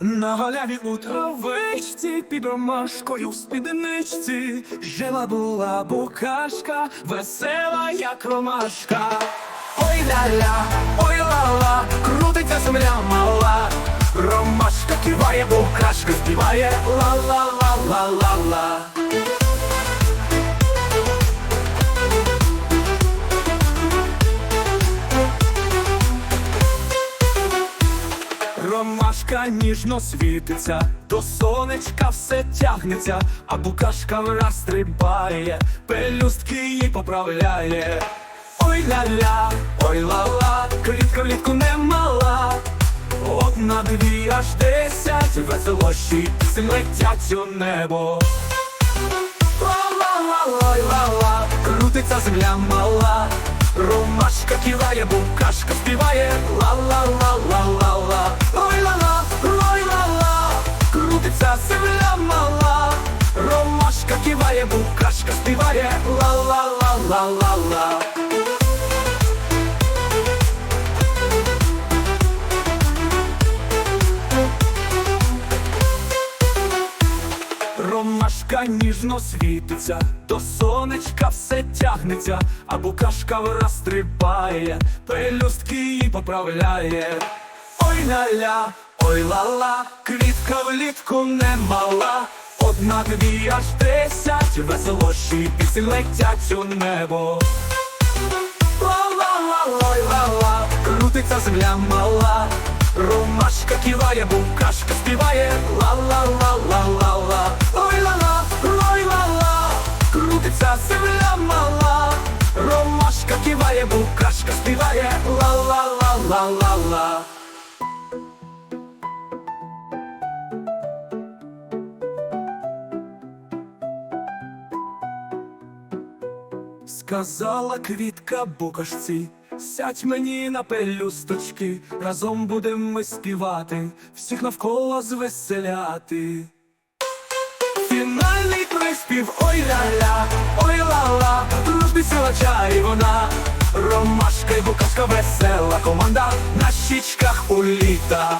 На галяві у травичці під ромашкою в спідничці жила була букашка, весела, як ромашка. Ой ля-ля, ой ла-ла, крутиться земля мала. Ромашка киває, букашка співає ла-ла-ла-ла-ла-ла. Ромашка ніжно світиться, до сонечка все тягнеться, а букашка враз стрибає, пелюстки її поправляє. Ой ля-ля, ой ла-ла, клітка влітку немала. Одна, дві, аж десять, веселощі пісень летять у небо. Ла-ла-ла-ла-ла, крутиться земля мала. Ромашка киває, букашка співає Ла-ла-ла-ла-ла-ла Ромашка букашка співає Ла-ла-ла-ла-ла-ла Ромашка ніжно світиться, до сонечка все тягнеться, а букашка враз стрибає, пелюстки її поправляє. Ой ля-ля, ой ла-ла, квітка влітку немала. Одна дві аж десять, веселощі пісень летять у небо. Ла-ла-ла-ла-ла-ла, крутиться земля мала. Ромашка киває, букашка співає. Ла-ла-ла-ла-ла-ла. Ой ла-ла, ой ла-ла Крутиться земля мала. Ромашка киває, букашка співає. Ла-ла-ла-ла-ла-ла Сказала квітка букашці, сядь мені на пелюсточки, разом будемо ми співати, всіх навколо звеселяти. Фінальний приспів, ой ля-ля, ой ла-ла, дружби сила чарівна, ромашка й букашка весела команда на щічках у літа.